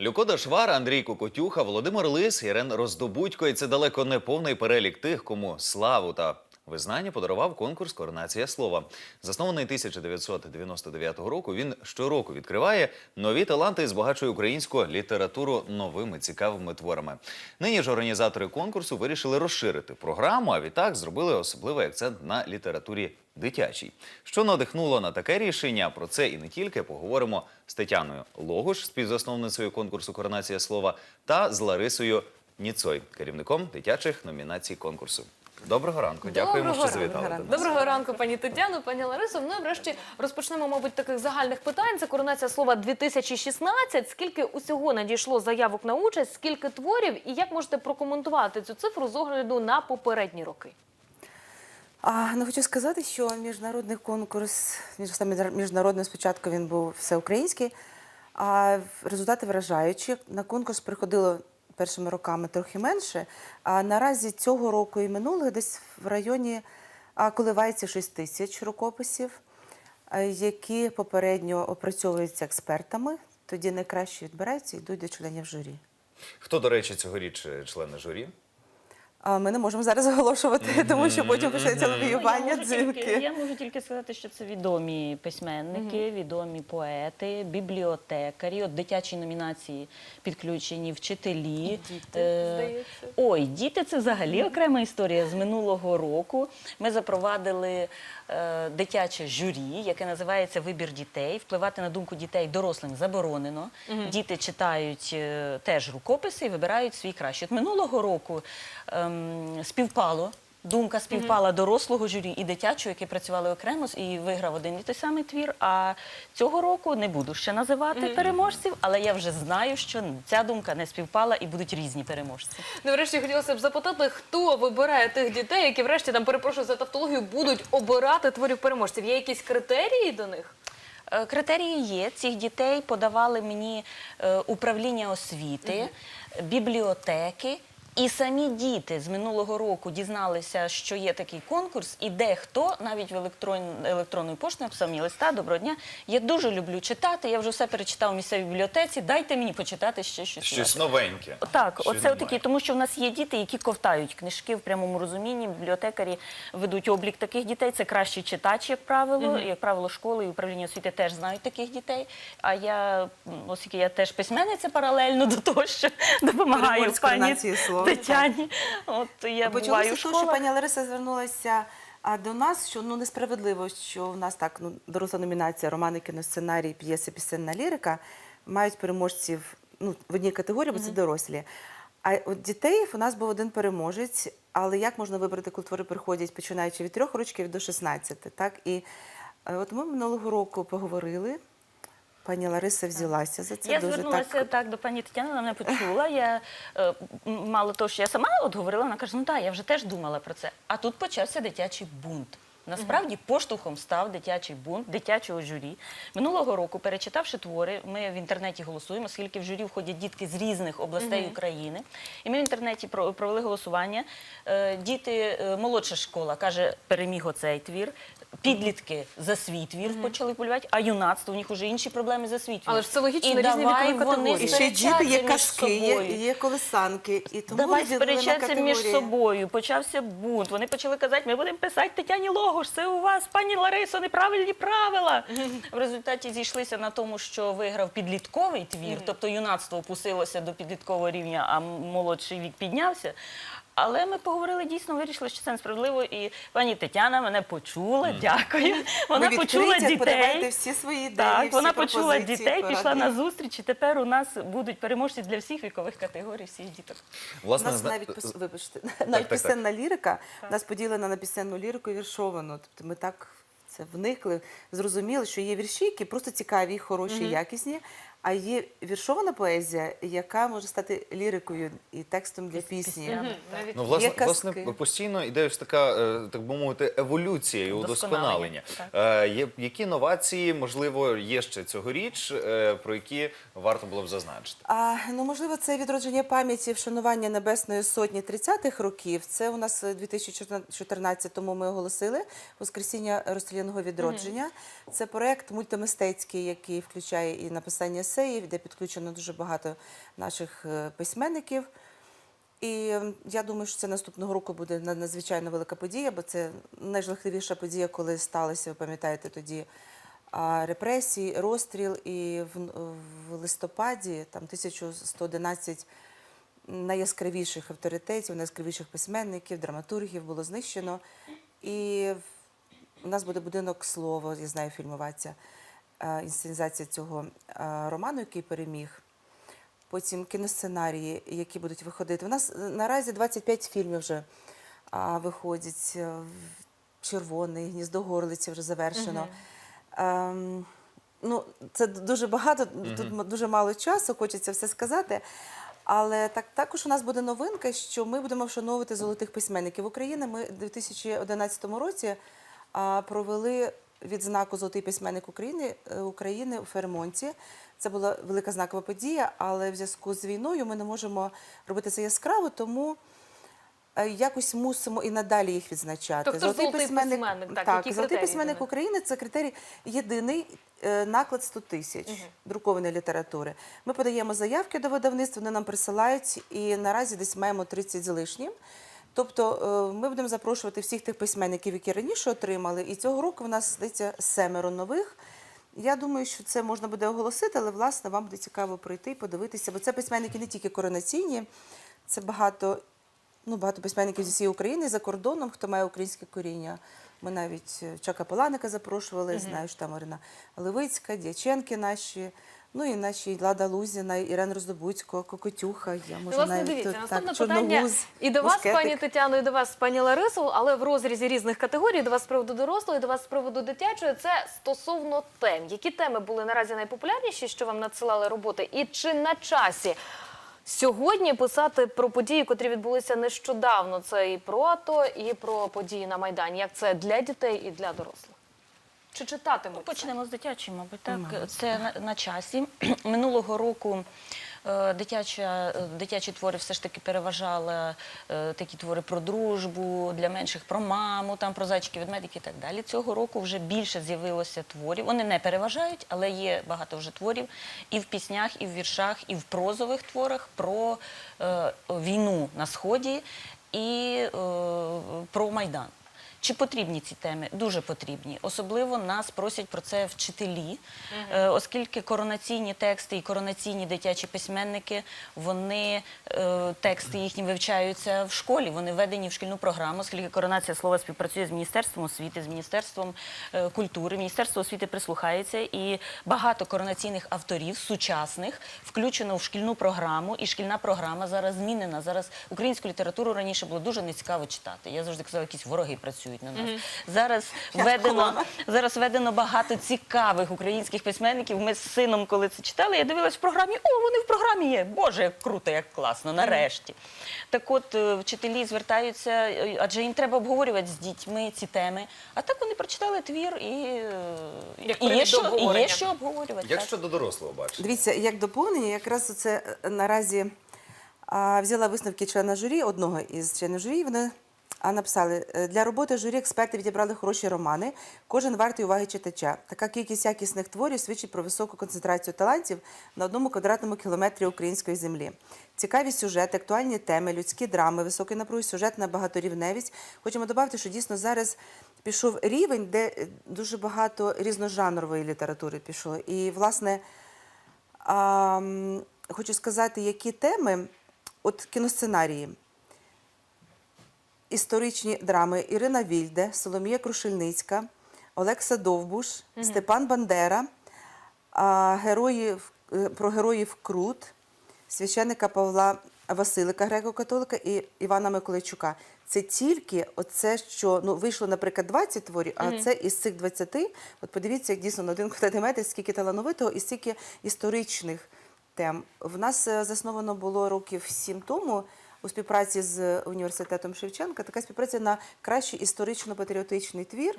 Люкода Швар, Андрій Кокотюха, Володимир Лис, Ірен Роздобудько. І це далеко не повний перелік тих, кому славу та визнання подарував конкурс Коронація слова. Заснований 1999 року, він щороку відкриває нові таланти і збагачує українську літературу новими цікавими творами. Нині ж організатори конкурсу вирішили розширити програму, а відтак зробили особливий акцент на літературі дитячій. Що надихнуло на таке рішення? Про це і не тільки поговоримо з Тетяною Логуш, співзасновницею конкурсу Коронація слова, та з Ларисою Ніцой, керівником дитячих номінацій конкурсу. Доброго ранку, дякуємо, Доброго що завітали. до нас. Доброго ранку, пані Тетяно, пані Ларисо. Ну і врешті розпочнемо, мабуть, таких загальних питань. Це коронація слова 2016. Скільки усього надійшло заявок на участь, скільки творів, і як можете прокоментувати цю цифру з огляду на попередні роки? А, ну, хочу сказати, що міжнародний конкурс, між саме спочатку він був всеукраїнський, а результати вражаючі. На конкурс приходило першими роками трохи менше. А наразі цього року і минулих десь в районі коливається 6 тисяч рукописів, які попередньо опрацьовуються експертами. Тоді найкраще відбираються і йдуть до членів журі. Хто, до речі, цьогоріч е, члени журі? А ми не можемо зараз оголошувати, тому що потім почнеться лобіювання, я, можу тільки, дзвінки. я можу тільки сказати, що це відомі письменники, відомі поети, бібліотекарі. От дитячі номінації підключені, вчителі. діти, Е. Ой, діти це взагалі окрема історія. З минулого року ми запровадили дитяче журі, яке називається Вибір дітей. Впливати на думку дітей дорослим заборонено. Діти читають е, теж рукописи і вибирають свій кращий. От минулого року ем, співпало. Думка співпала дорослого журі і дитячого, які працювали окремо, і виграв один і той самий твір. А цього року не буду ще називати переможців, але я вже знаю, що ця думка не співпала і будуть різні переможці. Ну, врешті хотілося б запитати, хто вибирає тих дітей, які врешті там перепрошую за тавтологію, будуть обирати творів переможців. Є якісь критерії до них? Е, Критерії є. Цих дітей подавали мені е, управління освіти, бібліотеки. І самі діти з минулого року дізналися, що є такий конкурс, і дехто навіть в електрон... електронною поштою написав мені листа, доброго дня. Я дуже люблю читати. Я вже все перечитав у місцевій бібліотеці. Дайте мені почитати ще щось. Щось новеньке. Так, Щось оце отакі, тому що в нас є діти, які ковтають книжки в прямому розумінні. Бібліотекарі ведуть облік таких дітей. Це кращі читачі, як правило. Як правило, школи і управління освіти теж знають таких дітей. А я, оскільки я теж письменниця паралельно до того, що допомагаю пані слова, Тетяні. От я буваю в того, що пані Лариса звернулася а, до нас, що ну несправедливо, що в нас так ну доросла номінація романи, кіносценарій, п'єси, пісенна лірика мають переможців ну в одній категорії, бо це дорослі. А от дітей у нас був один переможець, але як можна вибрати, коли твори приходять починаючи від трьох років до 16, так і е, от ми минулого року поговорили. Пані Лариса взялася за це Я дуже звернулася так. так. до пані Тетяни, вона мене почула. Я е, мало того, що я сама от говорила, вона каже: ну так, я вже теж думала про це. А тут почався дитячий бунт. Насправді поштовхом став дитячий бунт дитячого журі. Минулого року, перечитавши твори, ми в інтернеті голосуємо, оскільки в журі входять дітки з різних областей України. І ми в інтернеті про- провели голосування. Е, Діти, е, молодша школа каже, переміг оцей твір. Підлітки за свій твір почали полювати, а юнацтво у них вже інші проблеми за свій твір. Але ж це логічно, І різні вікові категорії. І ще діти є казки, є, є колесанки. І тому Давай сперечатися між собою. Почався бунт. Вони почали казати, ми будемо писати Тетяні Логош, це у вас, пані Ларисо, неправильні правила. В результаті зійшлися на тому, що виграв підлітковий твір, тобто юнацтво опустилося до підліткового рівня, а молодший вік піднявся. Але ми поговорили дійсно, вирішили, що це несправедливо. І пані Тетяна мене почула. Дякую. Вона Ви почула дітей. всі свої ідеї, Так, всі вона почула дітей, пішла на зустріч, і тепер у нас будуть переможці для всіх вікових категорій, всіх діток. У Власне, нас навіть пис- вибачте, навіть так, пісенна лірика у нас поділена на пісенну лірику і віршовану. Тобто ми так це вникли, зрозуміли, що є вірші, які просто цікаві, хороші, якісні. А є віршована поезія, яка може стати лірикою і текстом для пісні. Навіть Ну, власне, Є казки. власне, постійно йде ось така, е, так би мовити, еволюція і удосконалення. Е, є- Які новації, можливо, є ще цьогоріч, е, про які варто було б зазначити? А, ну, можливо, це відродження пам'яті вшанування Небесної Сотні 30-х років. Це у нас у 2014-му ми оголосили Воскресіння розстріляного відродження. Це проект мультимистецький, який включає і написання есеїв, де підключено дуже багато наших е, письменників. І я думаю, що це наступного року буде надзвичайно велика подія, бо це найжахливіша подія, коли сталося, ви пам'ятаєте, тоді репресії, розстріл. І в, листопаді там 1111 найяскравіших авторитетів, найяскравіших письменників, драматургів було знищено. І у нас буде будинок слова, я знаю, фільмуватися, інсценізація цього е, роману, який переміг. Потім кіносценарії, які будуть виходити. У нас е, наразі 25 фільмів вже а, виходять. Е, Червоний, гніздо горлиці вже завершено. Ем, ну, це дуже багато, тут дуже мало часу, хочеться все сказати. Але так, також у нас буде новинка, що ми будемо вшановувати золотих письменників України. Ми в 2011 році а, провели відзнаку Золотий письменник України, е, України у Фермонті. Це була велика знакова подія, але в зв'язку з війною ми не можемо робити це яскраво, тому е, якось мусимо і надалі їх відзначати. Тобто золотий письменник, так, так які золотий письменник для? України це критерій єдиний е, наклад 100 тисяч друкованої літератури. Ми подаємо заявки до видавництва, вони нам присилають, і наразі десь маємо 30 з лишнім. Тобто е, ми будемо запрошувати всіх тих письменників, які раніше отримали, і цього року в нас здається семеро нових. Я думаю, що це можна буде оголосити, але власне вам буде цікаво прийти і подивитися, бо це письменники не тільки коронаційні, це багато, ну, багато письменників зі всієї України за кордоном, хто має українське коріння. Ми навіть е, Чака Паланика запрошували, знаю, що там Орина Левицька, Дяченки наші. Ну і наші Лада Лузіна, Ірена Роздобудько, Кокотюха. Я Ну, можу власне, навіть дивіться, тут, наступне так, питання Чорногуз, і до вас, Мушкетик. пані Тетяно, і до вас, пані Ларисо, але в розрізі різних категорій, до вас з приводу дорослої, до вас з приводу дитячої. Це стосовно тем. Які теми були наразі найпопулярніші, що вам надсилали роботи, і чи на часі? Сьогодні писати про події, котрі відбулися нещодавно. Це і про АТО, і про події на Майдані. Як це для дітей і для дорослих? Чи читатимуть? це? Почнемо з дитячої, мабуть, так. Це на, на часі. Минулого року е, дитяча, е, дитячі твори все ж таки переважали е, такі твори про дружбу, для менших про маму, там, про зайчиків, ведмедики і так далі. Цього року вже більше з'явилося творів. Вони не переважають, але є багато вже творів і в піснях, і в віршах, і в прозових творах про е, війну на Сході і е, про Майдан. Чи потрібні ці теми? Дуже потрібні. Особливо нас просять про це вчителі, е, оскільки коронаційні тексти і коронаційні дитячі письменники, вони е, тексти їхні вивчаються в школі, вони введені в шкільну програму, оскільки коронація слова співпрацює з міністерством освіти, з міністерством е, культури. Міністерство освіти прислухається, і багато коронаційних авторів сучасних включено в шкільну програму, і шкільна програма зараз змінена. Зараз українську літературу раніше було дуже нецікаво читати. Я завжди казала, якісь вороги працюють на нас. Зараз введено зараз введено багато цікавих українських письменників. Ми з сином, коли це читали, я дивилась в програмі. О, вони в програмі є. Боже, як круто, як класно, нарешті. Так от е, вчителі звертаються, е, адже їм треба обговорювати з дітьми ці теми. А так вони прочитали твір і, е, і, є, що, і є що обговорювати. Як так. щодо дорослого бачите? Дивіться, як доповнення, якраз це наразі а, взяла висновки члена журі, одного із членів журі. Вони а, написали, «Е, для роботи журі експерти відібрали хороші романи, кожен вартий уваги читача. Така кількість якісних творів свідчить про високу концентрацію талантів на одному квадратному кілометрі української землі. Цікаві сюжети, актуальні теми, людські драми, високий напруг, сюжетна багаторівневість. Хочемо додати, що дійсно зараз пішов рівень, де е, дуже багато різножанрової літератури пішло. І, власне, хочу сказати, які теми, от кіносценарії, історичні драми Ірина Вільде, Соломія Крушельницька, Олекса Довбуш, Степан Бандера, а, герої, е, про героїв Крут, священника Павла Василика, греко-католика, і Івана Миколайчука. Це тільки оце, що ну, вийшло, наприклад, 20 творів, а це із цих 20, от подивіться, як дійсно на один метр, скільки талановитого і скільки історичних тем. В нас е, засновано було років сім тому у співпраці з університетом Шевченка така співпраця на кращий історично-патріотичний твір.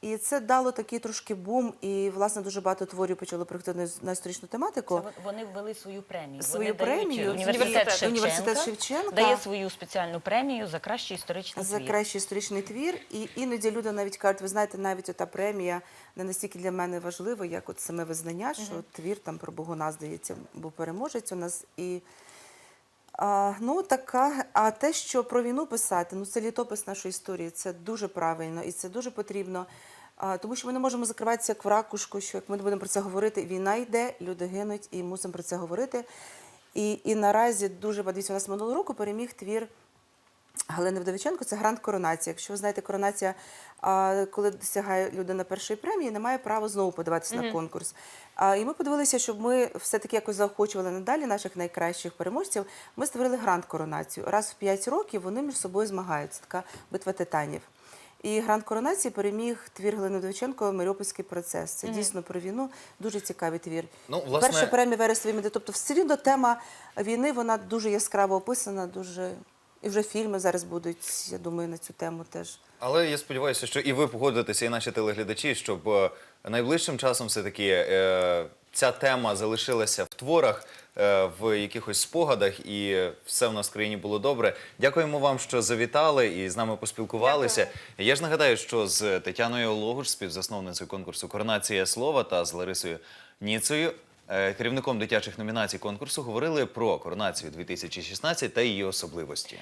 І це дало такий трошки бум, і власне дуже багато творів почало приходити на- історичну тематику. Це вони ввели свою премію. Свою вони премію, університет, університет. Шевченка, Університет Шевченка. дає свою спеціальну премію за кращий історичний За твір. кращий історичний твір, і іноді люди навіть кажуть, ви знаєте, навіть ота премія не настільки для мене важлива, як от саме визнання, що твір там про Богуна, здається, був переможець у нас. І а, ну така, а те, що про війну писати, ну це літопис нашої історії, це дуже правильно і це дуже потрібно. А, тому що ми не можемо закриватися як в ракушку, що як ми не будемо про це говорити, війна йде, люди гинуть, і мусимо про це говорити. І, і наразі дуже дивіться, у нас минулого року переміг твір Галини Вдовиченко це грант коронація. Якщо ви знаєте, коронація, коли досягає людина першої премії, не має права знову подаватися на конкурс. І ми подивилися, щоб ми все-таки якось заохочували надалі наших найкращих переможців. Ми створили грант коронацію. Раз в 5 років вони між собою змагаються. Така битва титанів. І грант коронації переміг твір Галини Вдовиченко Маріупольський процес. Це дійсно про війну. Дуже цікавий твір. Ну, власне- Перша премія вересові меди. Тобто, все рівно тема війни вона дуже яскраво описана, дуже і вже фільми зараз будуть, я думаю, на цю тему теж. Але я сподіваюся, що і ви погодитеся, і наші телеглядачі, щоб е, найближчим часом все-таки е, ця тема залишилася в творах, е, в якихось спогадах, і все в нас в країні було добре. Дякуємо вам, що завітали і з нами поспілкувалися. Я ж нагадаю, що з Тетяною Логуш, співзасновницею конкурсу Коронація слова та з Ларисою Ніцею. Е, Керівником дитячих номінацій конкурсу говорили про коронацію 2016 та її особливості.